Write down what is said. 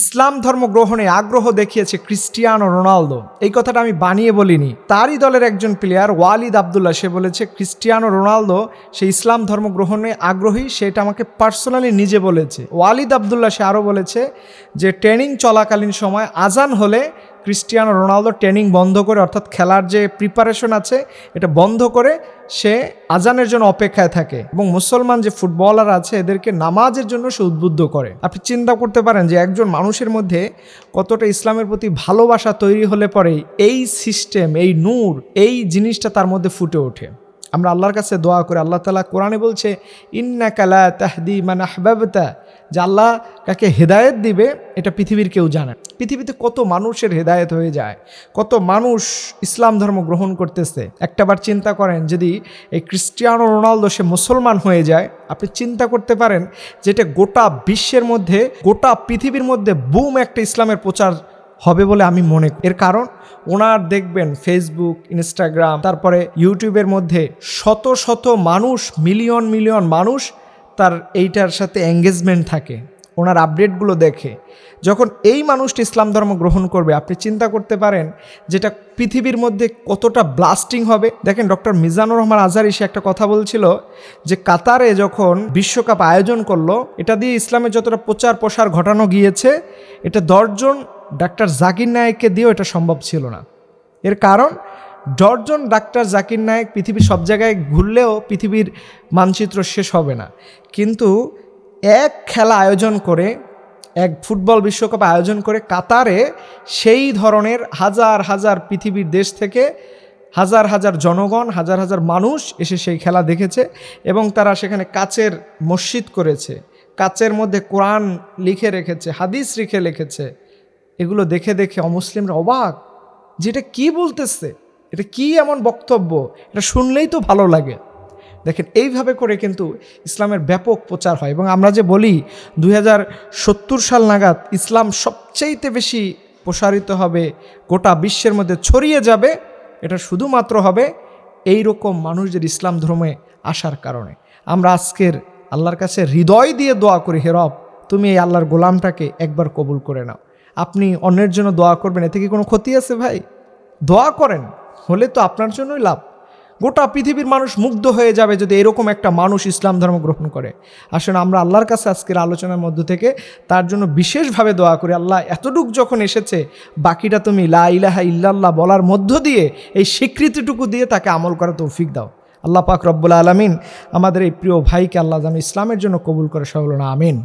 ইসলাম ধর্ম গ্রহণে আগ্রহ দেখিয়েছে ক্রিস্টিয়ানো রোনালদো। এই কথাটা আমি বানিয়ে বলিনি। তারই দলের একজন প্লেয়ার ওয়ালিদ আবদুল্লাহ, সে বলেছে, ক্রিস্টিয়ানো রোনালদো, সে ইসলাম ধর্ম গ্রহণে আগ্রহী, সেটা আমাকে পার্সোনালি নিজে বলেছে। ওয়ালিদ আবদুল্লাহ, সে আরও বলেছে যে, ট্রেনিং চলাকালীন সময় আজান হলে ক্রিস্টিয়ানো রোনালদো ট্রেনিং বন্ধ করে, অর্থাৎ খেলার যে প্রিপারেশন আছে, এটা বন্ধ করে সে আজানের জন্য অপেক্ষায় থাকে এবং মুসলমান যে ফুটবলার আছে, এদেরকে নামাজের জন্য সে উদ্বুদ্ধ করে। আপনি চিন্তা করতে পারেন যে একজন মানুষের মধ্যে কতটা ইসলামের প্রতি ভালোবাসা তৈরি হলে পরে এই সিস্টেম এই নূর, এই জিনিসটা তার মধ্যে ফুটে ওঠে। আমরা আল্লাহর কাছে দোয়া করি। আল্লাহ তালা কোরআনে বলছে ইন্না কালা তাহদি মানে আহবাবতা যে আল্লাহ কাকে হেদায়েত দিবে, এটা পৃথিবীর কেউ জানে পৃথিবীতে কত মানুষের হেদায়েত হয়ে যায়, কত মানুষ ইসলাম ধর্ম গ্রহণ করতেছে একটাবার চিন্তা করেন, যদি এই ক্রিস্টিয়ানো রোনালদো সে মুসলমান হয়ে যায়, আপনি চিন্তা করতে পারেন যে এটা গোটা বিশ্বের মধ্যে, গোটা পৃথিবীর মধ্যে বুম একটা ইসলামের প্রচার হবে বলে আমি মনে। এর কারণ, ওনার দেখবেন ফেসবুক ইনস্টাগ্রাম তারপরে ইউটিউবের মধ্যে শত শত মানুষ, মিলিয়ন মিলিয়ন মানুষ তার এইটার সাথে এঙ্গেজমেন্ট থাকে, ওনার আপডেটগুলো দেখে। যখন এই মানুষটি ইসলাম ধর্ম গ্রহণ করবে, আপনি চিন্তা করতে পারেন যেটা পৃথিবীর মধ্যে কতটা ব্লাস্টিং হবে। দেখেন ডক্টর মিজানুর রহমান আজহারি সে একটা কথা বলছিল যে কাতারে যখন বিশ্বকাপ আয়োজন করল, এটা দিয়ে ইসলামের যতটা প্রচার প্রসার ঘটানো গিয়েছে, এটা দশজন ডাক্তার জাকির নায়েককে দিয়েও এটা সম্ভব ছিল না। এর কারণ দশজন ডাক্তার জাকির নায়েক পৃথিবীর সব জায়গায় ঘুরলেও পৃথিবীর মানচিত্র শেষ হবে না। কিন্তু এক খেলা আয়োজন করে, এক ফুটবল বিশ্বকাপ আয়োজন করে কাতারে সেই ধরনের হাজার হাজার পৃথিবীর দেশ থেকে হাজার হাজার জনগণ, হাজার হাজার মানুষ এসে সেই খেলা দেখেছে এবং তারা সেখানে কাচের মসজিদ করেছে। কাচের মধ্যে কোরআন লিখে রেখেছে, হাদিস লিখে রেখেছে। এগুলো দেখে দেখে অমুসলিমরা অবাক যে এটা কী বলতেছে? এটা কি এমন বক্তব্য? এটা শুনলেই তো ভালো লাগে। দেখেন, এইভাবে করে কিন্তু ইসলামের ব্যাপক প্রচার হয় এবং আমরা যে বলি দু হাজার সত্তর সাল নাগাদ ইসলাম সবচাইতে বেশি প্রসারিত হবে, গোটা বিশ্বের মধ্যে ছড়িয়ে যাবে, এটা শুধুমাত্র হবে এই রকম মানুষদের ইসলাম ধর্মে আসার কারণে। আমরা আজকের আল্লাহর কাছে হৃদয় দিয়ে দোয়া করি হেরব তুমি এই আল্লাহর গোলামটাকে একবার কবুল করে নাও। আপনি অন্যের জন্য দোয়া করবেন, এতে কি কোনো ক্ষতি আছে ভাই? দোয়া করেন। হলে তো আপনার জন্যই লাভ। গোটা পৃথিবীর মানুষ মুগ্ধ হয়ে যাবে যদি এরকম একটা মানুষ ইসলাম ধর্ম গ্রহণ করে। আসলে আমরা আল্লাহর কাছে আজকের আলোচনার মধ্য থেকে তার জন্য বিশেষভাবে দোয়া করি, আল্লাহ এতটুক যখন এসেছে, বাকিটা তুমি লা ইলাহা ইল্লাল্লাহ বলার মধ্য দিয়ে এই স্বীকৃতিটুকু দিয়ে তাকে আমল করা তৌফিক দাও। আল্লাহ পাক রব্বুল আলমিন আমাদের এই প্রিয় ভাইকে আল্লাহ যেন ইসলামের জন্য কবুল করে সকল আমিন।